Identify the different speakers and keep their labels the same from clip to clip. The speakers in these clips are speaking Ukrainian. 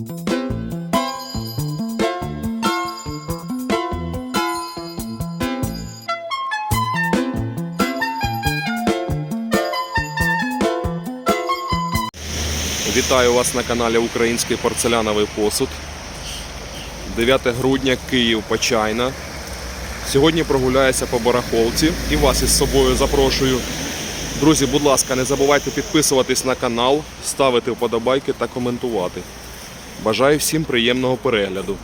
Speaker 1: Вітаю вас на каналі Український порцеляновий посуд. 9 грудня, Київ, Почайна. Сьогодні прогуляюся по барахолці і вас із собою запрошую. Друзі, будь ласка, не забувайте підписуватись на канал, ставити вподобайки та коментувати. Бажаю всім приємного перегляду.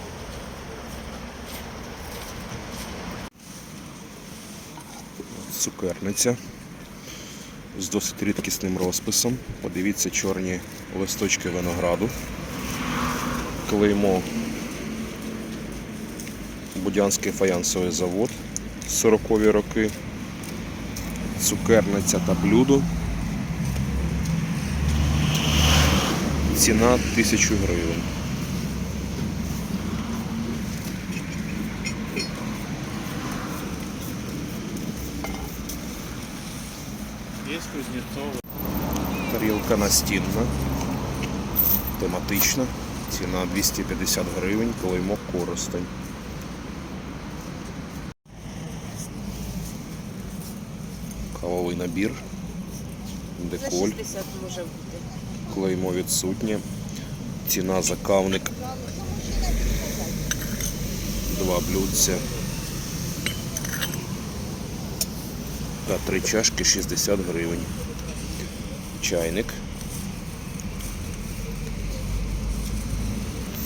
Speaker 1: Цукерниця з досить рідкісним розписом. Подивіться чорні листочки винограду. Клеймо Будянський фаянсовий завод 40-ві роки. Цукерниця та блюдо. Ціна 1000 гривень.
Speaker 2: Кузнецова.
Speaker 1: Тарілка настінна, тематична, ціна 250 гривень, клеймо коростень. Кавовий набір,
Speaker 3: За
Speaker 1: деколь,
Speaker 3: 60 може бути.
Speaker 1: Клеймо відсутнє, ціна за кавник, два блюдця та три чашки 60 гривень. Чайник.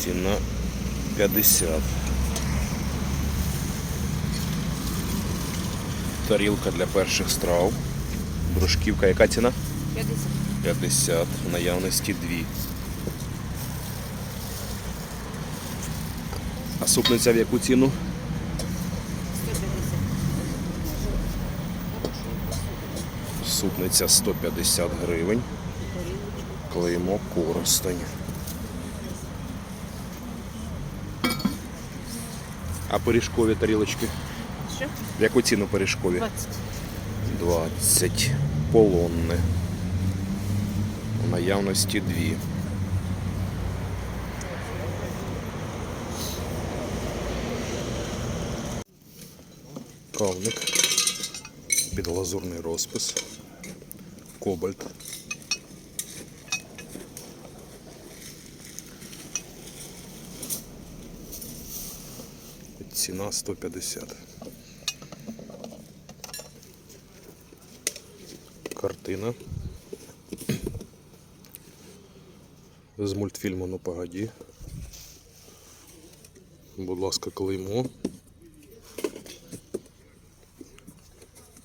Speaker 1: Ціна 50. Тарілка для перших страв. Брушківка, яка ціна?
Speaker 3: 50.
Speaker 1: 50. В наявності дві. А супниця в яку ціну?
Speaker 3: 150.
Speaker 1: Супниця 150 гривень. Клеймо коростень. А пиріжкові тарілочки?
Speaker 3: Що?
Speaker 1: В яку ціну пиріжкові?
Speaker 3: 20.
Speaker 1: 20. Полонне. Наявності дві. Кавник. Підглазурний розпис. Кобальт. Ціна 150. Картина. З мультфільму Ну погоді. Будь ласка, клеймо.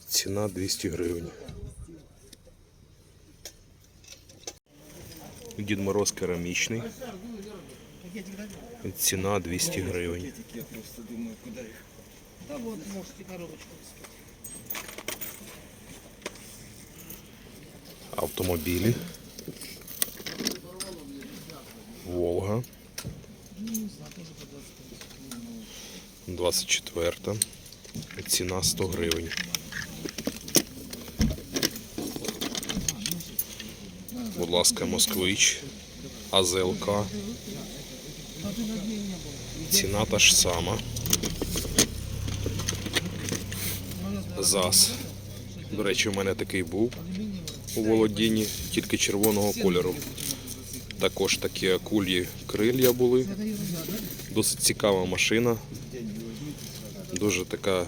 Speaker 1: Ціна 200 гривень. Дід Мороз керамічний. Ціна 200 гривень. Автомобілі. Волга. 24. Ціна 100 гривень. Будь ласка, москвич. АЗЛК. Ціна та ж сама. ЗАЗ. До речі, у мене такий був у володінні, тільки червоного кольору. Також такі акульї крилья були. Досить цікава машина. Дуже така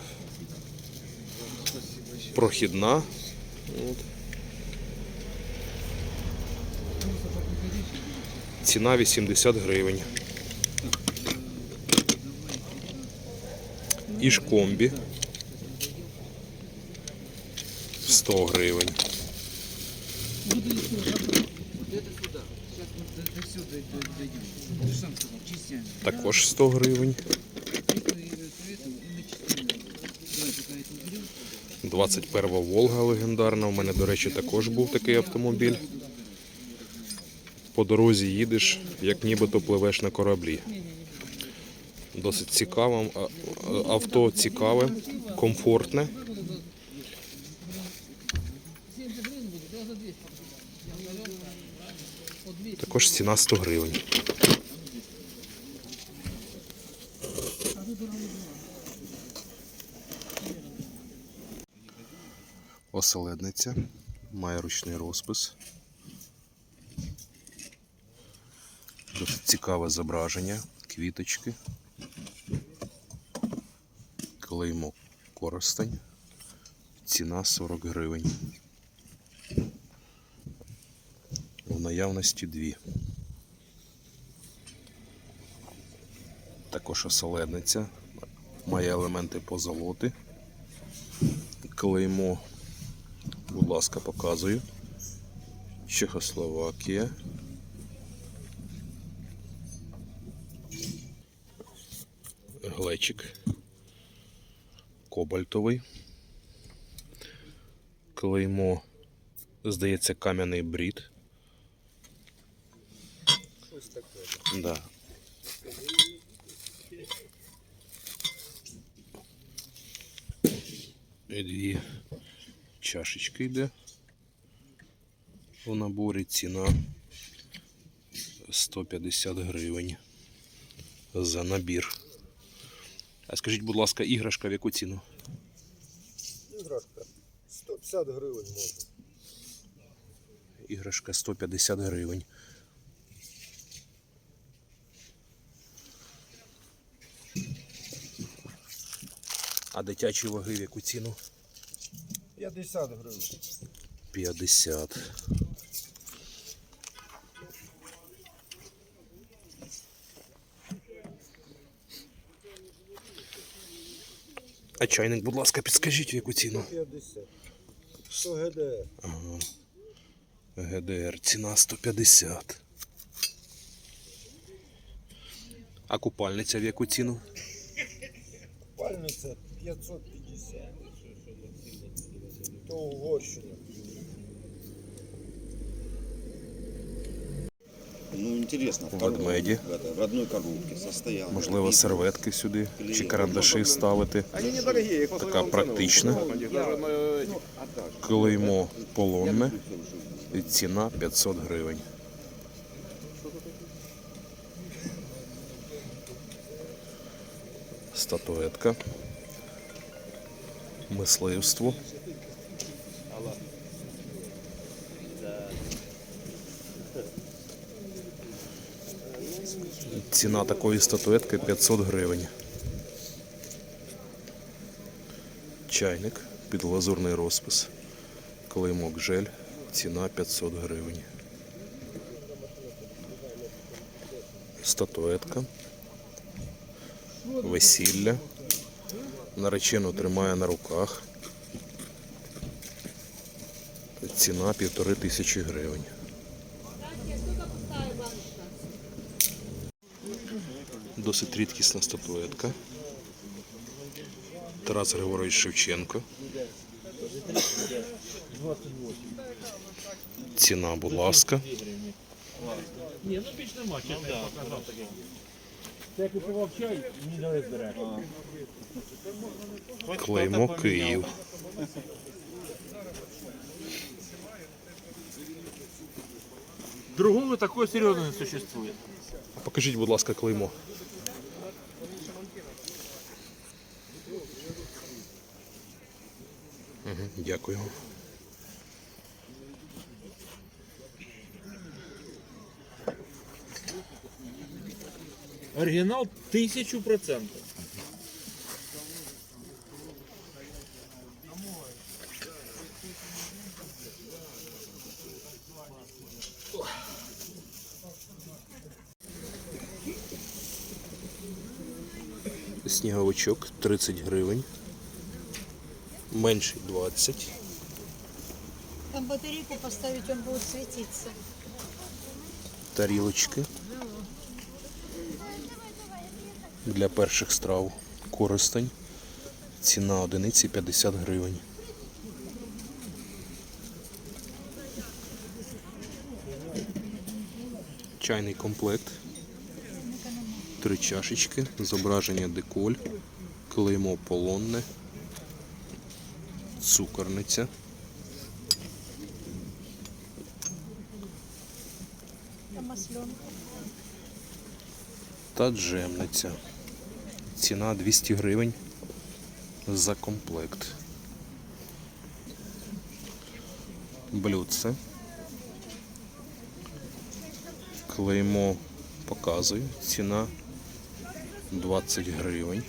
Speaker 1: прохідна. От. Ціна 80 гривень. Ішкомбі 100 гривень. Також 100 гривень. 21 Волга легендарна. У мене, до речі, також був такий автомобіль. По дорозі їдеш, як нібито пливеш на кораблі. Досить цікаве. Авто цікаве, комфортне. Також ціна 100 гривень. Оселедниця. Має ручний розпис. Досить цікаве зображення. Квіточки. Клеймо Коростень. Ціна 40 гривень. В наявності дві. Також оселедниця. Має елементи позолоти. Клеймо, будь ласка, показую. Чехословакія. Глечик. Кобальтовий. Клеймо, здається, кам'яний брід. Да. І дві чашечки йде. У наборі ціна 150 гривень за набір. А скажіть, будь ласка, іграшка в яку ціну?
Speaker 4: Іграшка 150 гривень може.
Speaker 1: Іграшка 150 гривень. А дитячі ваги в яку ціну?
Speaker 4: 50 гривень.
Speaker 1: 50. А чайник, будь ласка, підскажіть, в яку ціну?
Speaker 4: 50. 100 ГД.
Speaker 1: Ага. ГДР, ціна 150. А купальниця в яку ціну?
Speaker 4: Пальниця 550. То Угорщина.
Speaker 5: Ну, интересно. в
Speaker 1: Ведмеді.
Speaker 5: в это, в одной.
Speaker 1: Можливо, серветки сюди чи карандаші ставити. Така практична. Клеймо полонне. І ціна 500 гривень. Статуетка. Мисливство. Ціна такої статуетки 500 гривень. Чайник під лазурний розпис. Клеймок жель. Ціна 500 гривень. Статуетка. Весілля. Наречену тримає на руках. Ціна півтори тисячі гривень. Досить рідкісна статуетка. Тарас Григорович Шевченко. Ціна, будь ласка.
Speaker 2: Ні, ну більш нема, чесно, я показав таке. Це я купував чай, мені дали збирати.
Speaker 1: Клеймо Київ.
Speaker 2: Другого такого серйозного не существує.
Speaker 1: Покажіть, будь ласка, клеймо. Дякую.
Speaker 2: Оригінал тисячу процентів.
Speaker 1: Сніговичок 30 гривень. Менший 20.
Speaker 6: Там батарейку поставить, он будет светиться.
Speaker 1: Тарілочки. Для перших страв користень. Ціна одиниці 50 гривень. Чайний комплект. Три чашечки, зображення деколь, клеймо полонне, цукорниця. Та джемниця. Ціна 200 гривень за комплект. блюдце. Клеймо показую. Ціна 20 гривень.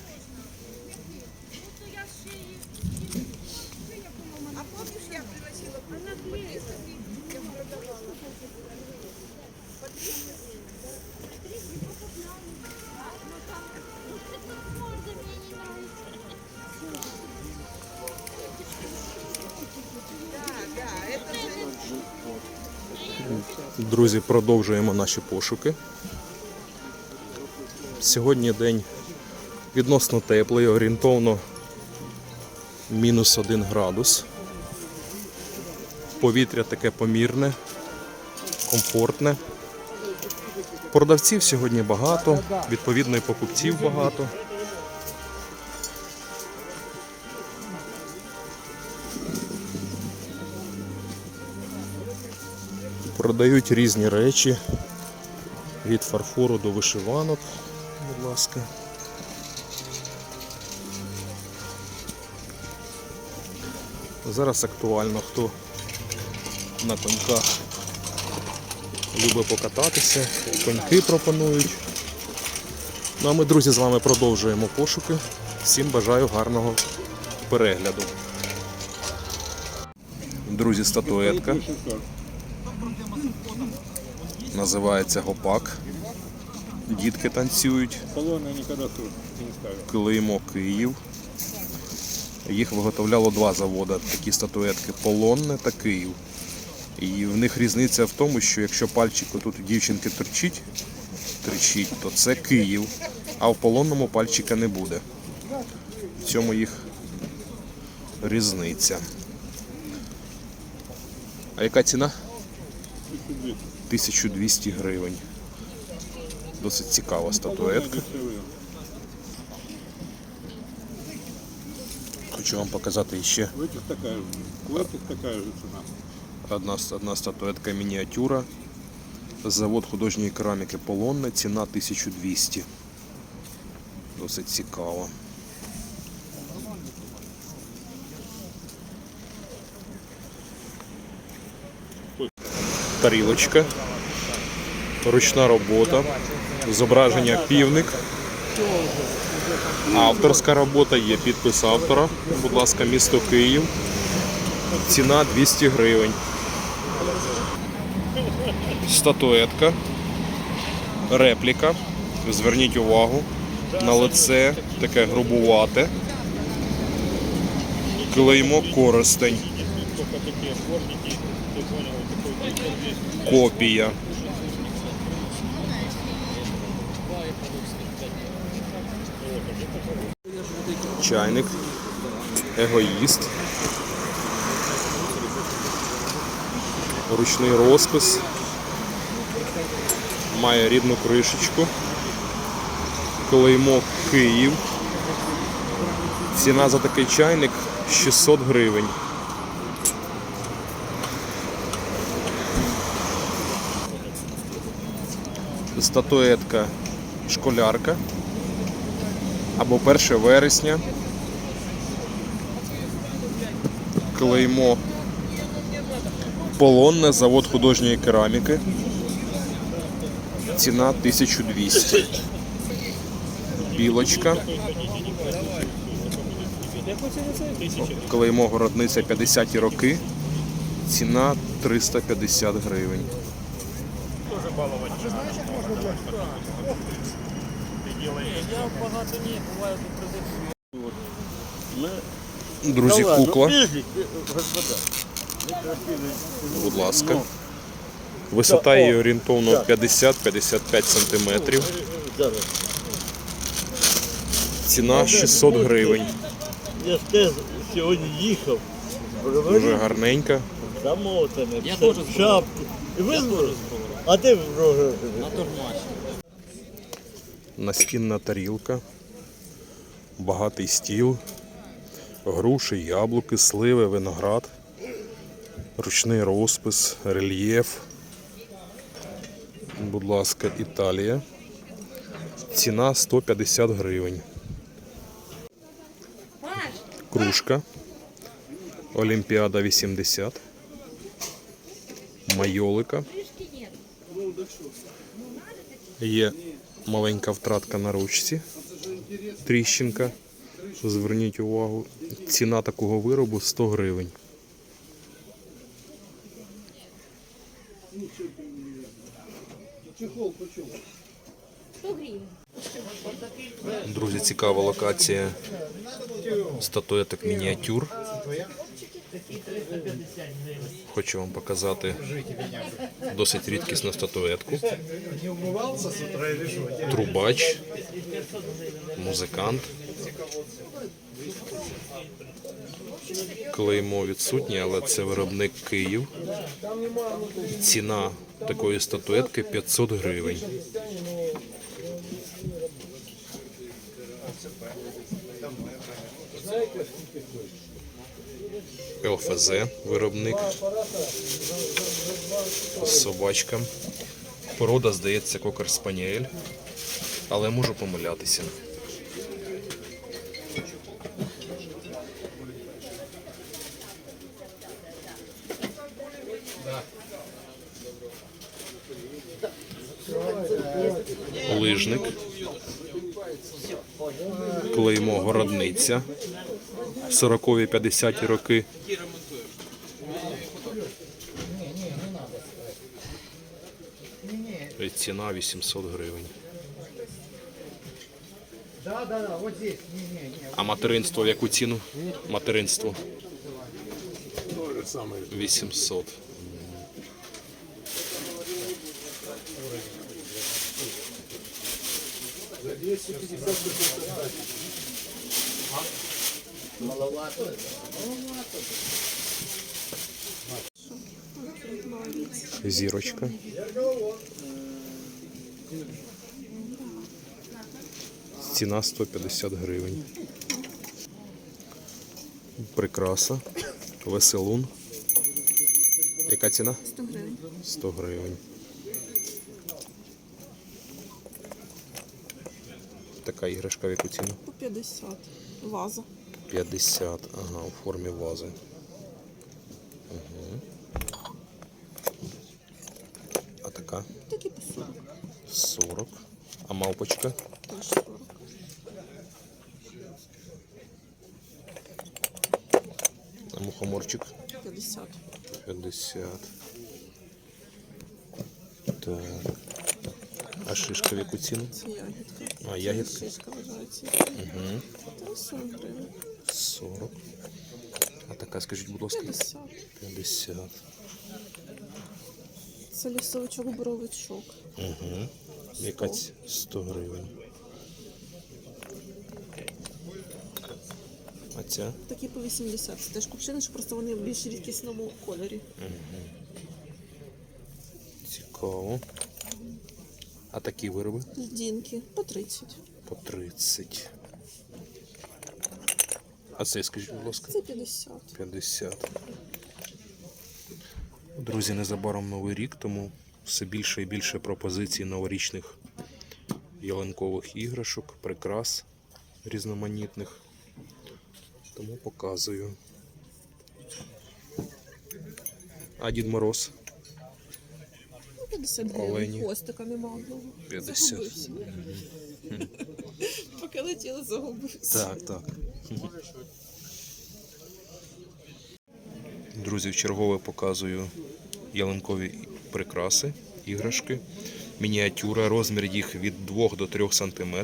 Speaker 1: Друзі, продовжуємо наші пошуки. Сьогодні день відносно теплий, орієнтовно мінус 1 градус. Повітря таке помірне, комфортне. Продавців сьогодні багато, відповідно і покупців багато. Продають різні речі від фарфору до вишиванок, будь ласка. Зараз актуально, хто на коньках любить покататися, коньки пропонують. Ну а ми, друзі, з вами продовжуємо пошуки. Всім бажаю гарного перегляду. Друзі, статуетка. Називається гопак. Дітки танцюють. Клеймо Київ. Їх виготовляло два заводи. Такі статуетки Полонне та Київ. І в них різниця в тому, що якщо пальчик тут у дівчинки торчить, тричить, то це Київ, а в полонному пальчика не буде. В цьому їх різниця. А яка ціна? 1200 гривень. Досить цікава статуетка. Хочу вам показати ще одна, одна статуетка мініатюра. Завод художньої кераміки Полонне, ціна 1200. Досить цікаво. Тарілочка. Ручна робота. Зображення півник. Авторська робота, є підпис автора. Будь ласка, місто Київ. Ціна 200 гривень. Статуетка. Репліка. Зверніть увагу. На лице таке грубувате. Клеймо користень. Копія. Чайник. Егоїст. Ручний розпис. Має рідну кришечку. Клеймо Київ. Ціна за такий чайник 600 гривень. Статуетка школярка. Або 1 вересня. Клеймо Полонне, завод художньої кераміки. Ціна 1200. Білочка. Клеймо городниця 50-ті роки. Ціна 350 гривень. Друзі, кукла. Будь ласка. Висота її орієнтовно 50-55 см. Ціна 600 гривень.
Speaker 7: Я теж сьогодні їхав,
Speaker 1: Дуже гарненька.
Speaker 7: я теж шапки. І ви А ти в рожу.
Speaker 1: Настінна тарілка, багатий стіл, груші, яблуки, сливи, виноград, ручний розпис, рельєф. Будь ласка, Італія. Ціна 150 гривень. Кружка. Олімпіада 80. майолика. Є маленька втратка на ручці. Тріщинка. Зверніть увагу. Ціна такого виробу 100 гривень. Друзі, цікава локація статуеток мініатюр. Хочу вам показати досить рідкісну статуетку. Трубач, музикант. Клеймо відсутнє, але це виробник Київ. Ціна такої статуетки 500 гривень. ЛФЗ виробник. Собачка. Порода, здається, кокер спаніель. Але можу помилятися. Лижник. Клеймо городниця. 40-50 роки. Ціна 800 гривень. А материнство в яку ціну? Материнство. 800. Зірочка. Ціна 150 гривень. Прикраса. Веселун. Яка ціна? 100 гривень. 100 гривень. Така іграшка в яку ціну?
Speaker 8: По 50. Ваза.
Speaker 1: 50. Ага, у формі вази. А мавпочка?
Speaker 8: Теж 40.
Speaker 1: А мухоморчик?
Speaker 8: 50.
Speaker 1: 50. Так. А шишка в яку ціну?
Speaker 8: Це ягідка.
Speaker 1: А, ягідка?
Speaker 8: Шишка вважається.
Speaker 1: Угу.
Speaker 8: Та 40 гривень.
Speaker 1: 40. А така, скажіть, будь ласка,
Speaker 8: 50.
Speaker 1: 50.
Speaker 8: Це лісовичок боровичок.
Speaker 1: Угу. Яка ці- 100 гривень. А ця?
Speaker 8: Такі по 80. Це теж купчини, що просто вони в більш рідкісному кольорі.
Speaker 1: Цікаво. А такі вироби?
Speaker 8: Льдінки по 30.
Speaker 1: По 30. А це, скажіть, будь ласка?
Speaker 8: Це 50.
Speaker 1: 50. Друзі, незабаром новий рік, тому все більше і більше пропозицій новорічних ялинкових іграшок, прикрас різноманітних. Тому показую. А Дід Мороз
Speaker 8: Ну, 50 гривень. Хвостика нема одного.
Speaker 1: 50.
Speaker 8: Загубився. Поки летіли, загубився.
Speaker 1: Так, так. Друзі, вчергове показую ялинкові прикраси, іграшки. Мініатюра, розмір їх від 2 до 3 см.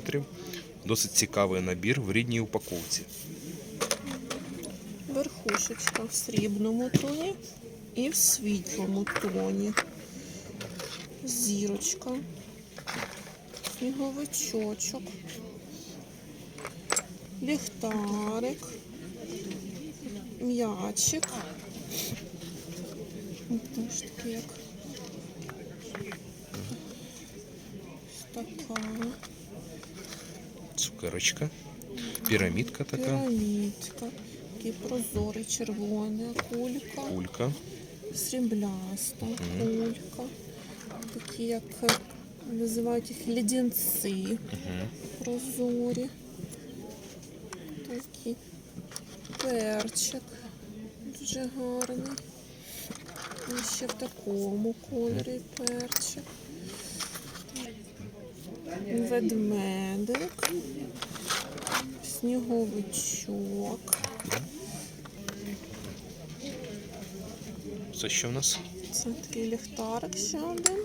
Speaker 1: Досить цікавий набір в рідній упаковці.
Speaker 8: Верхушечка в срібному тоні і в світлому тоні. Зірочка, сніговичочок, ліхтарик, м'ячик. Теж таке як
Speaker 1: Цукерочка, пірамідка така,
Speaker 8: пірамідка, такий прозорий червона кулька.
Speaker 1: кулька,
Speaker 8: срібляста кулька, такі як називають їх леденці. Прозорі. Такі перчик. Дуже гарний. І ще в такому кольорі перчик. Ведмедик. Сніговичок.
Speaker 1: Це що в нас?
Speaker 8: Це такий ліхтарик ще один.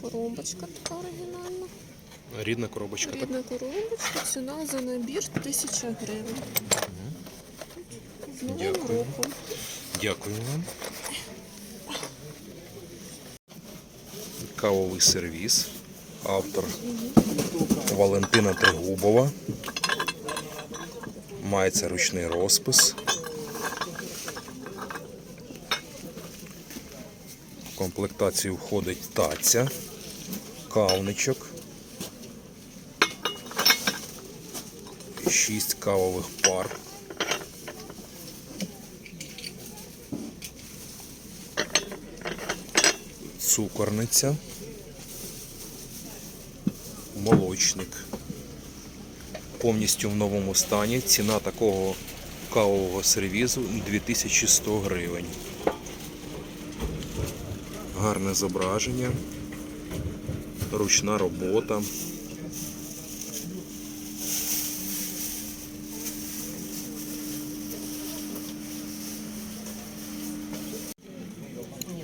Speaker 8: Коробочка така оригінальна.
Speaker 1: Рідна коробочка, так?
Speaker 8: Рідна коробочка. Ціна за набір 1000 гривень. З Новим
Speaker 1: Дякую.
Speaker 8: роком.
Speaker 1: Дякую вам. Кавовий сервіс. Автор Валентина Тригубова. Мається ручний розпис. В комплектацію входить таця, кавничок, шість кавових пар. цукорниця, молочник. Повністю в новому стані. Ціна такого кавового сервізу 2100 гривень. Гарне зображення, ручна робота.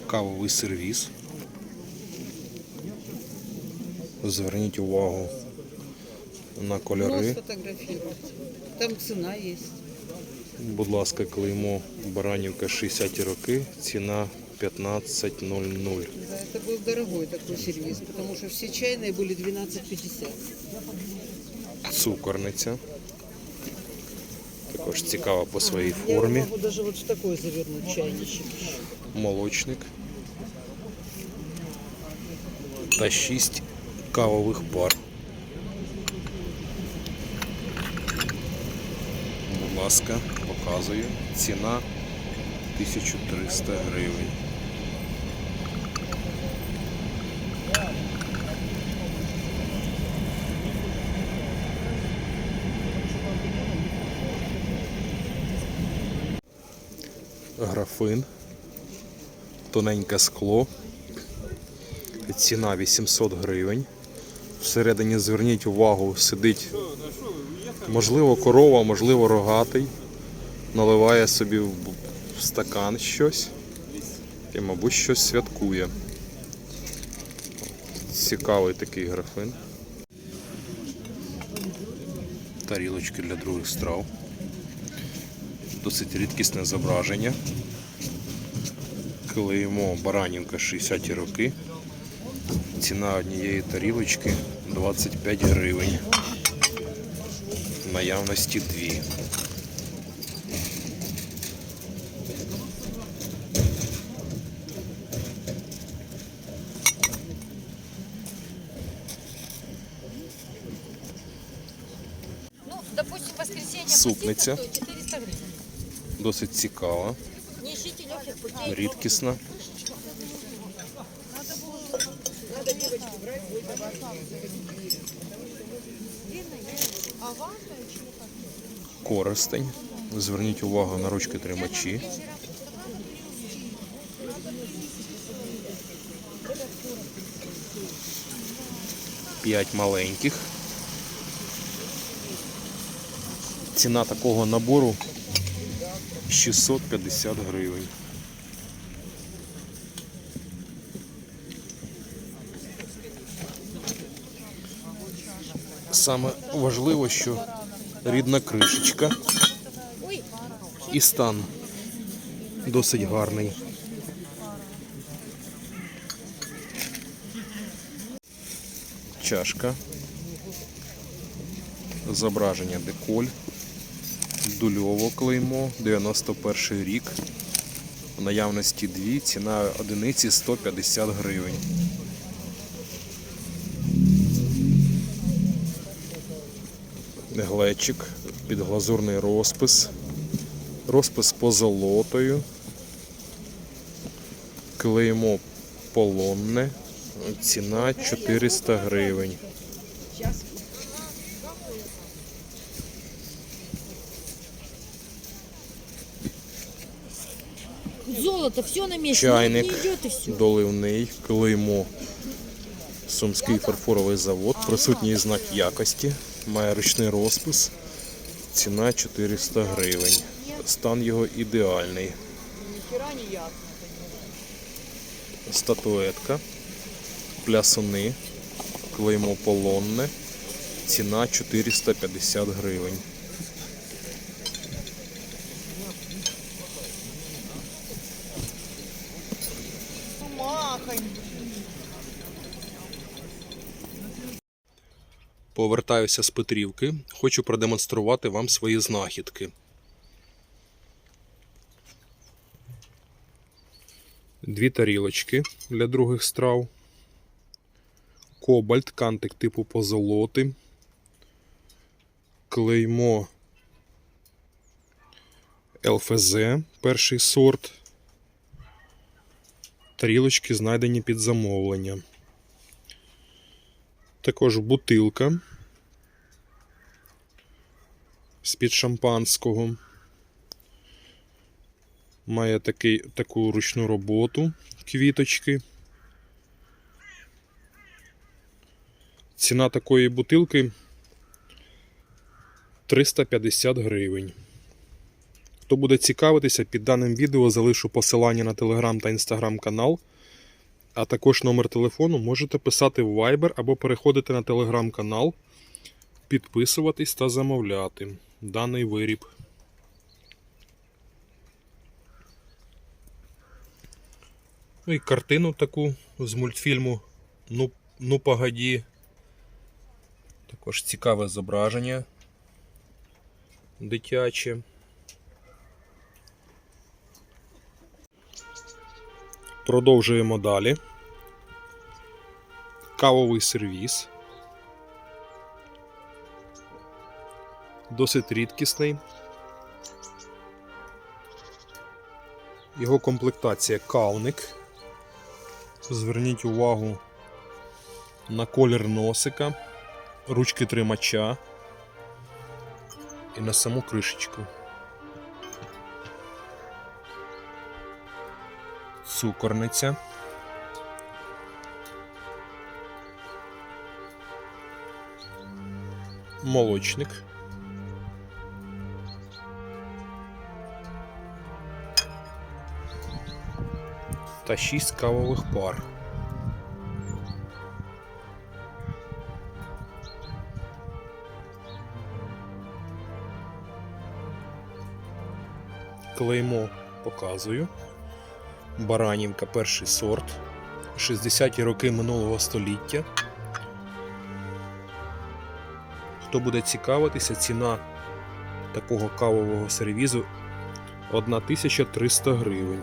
Speaker 1: Кавовий сервіз. Зверніть увагу на кольори.
Speaker 3: сфотографировать. Там цена есть.
Speaker 1: Будь ласка, клеймо Баранівка 60 роки, ціна 15.00.
Speaker 3: Да, это был дорогой такой сервис, потому что все чайные были 12,50.
Speaker 1: Цукорниця. Також цікава по своїй формі.
Speaker 3: Я могу даже вот в такой завернуть чайничек.
Speaker 1: Молочник. Та 6 кавових пар. Ласка, показую. Ціна 1300 гривень. Графин. Тоненьке скло. Ціна 800 гривень. Всередині зверніть увагу, сидить можливо корова, можливо рогатий. Наливає собі в стакан щось і, мабуть, щось святкує. Цікавий такий графин. Тарілочки для других страв. Досить рідкісне зображення. Клеїмо Баранівка 60 роки. Ціна однієї тарілочки 25 гривень. Наявності дві.
Speaker 6: Ну,
Speaker 1: Супниця.
Speaker 6: пуститься, то 400 гривен.
Speaker 1: Досить цікава, рідкісна. Користень. Зверніть увагу на ручки тримачі. П'ять маленьких. Ціна такого набору 650 гривень. Саме важливо, що рідна кришечка і стан досить гарний. Чашка. Зображення деколь. Дульово клеймо, 91 рік. Наявності дві, ціна одиниці 150 гривень. Глечик, підглазурний розпис. Розпис позолотою. Клеймо полонне. Ціна 400 гривень.
Speaker 6: Золото, все на месте.
Speaker 1: Чайник.
Speaker 6: Не все.
Speaker 1: доливний, клеймо. Сумський фарфоровий завод, присутній знак якості, має ручний розпис, ціна 400 гривень. Стан його ідеальний. Статуетка, плясуни, клеймо полонне, ціна 450 гривень. Повертаюся з Петрівки. Хочу продемонструвати вам свої знахідки. Дві тарілочки для других страв. Кобальт, кантик типу позолоти. Клеймо ЛФЗ, перший сорт. Тарілочки знайдені під замовлення. Також бутилка з-під шампанського. Має такий, таку ручну роботу, квіточки. Ціна такої бутилки 350 гривень. Хто буде цікавитися, під даним відео залишу посилання на телеграм та інстаграм канал а також номер телефону можете писати в Viber або переходити на телеграм-канал, підписуватись та замовляти даний виріб. Ну і картину таку з мультфільму Ну, ну погоді. Також цікаве зображення дитяче. Продовжуємо далі. Кавовий сервіс. Досить рідкісний. Його комплектація кавник. Зверніть увагу на колір носика, ручки тримача і на саму кришечку. Цукорниця. Молочник. Та шість кавових пар. Клеймо показую. Баранівка перший сорт. 60-ті роки минулого століття. Хто буде цікавитися, ціна такого кавового сервізу 1300 гривень.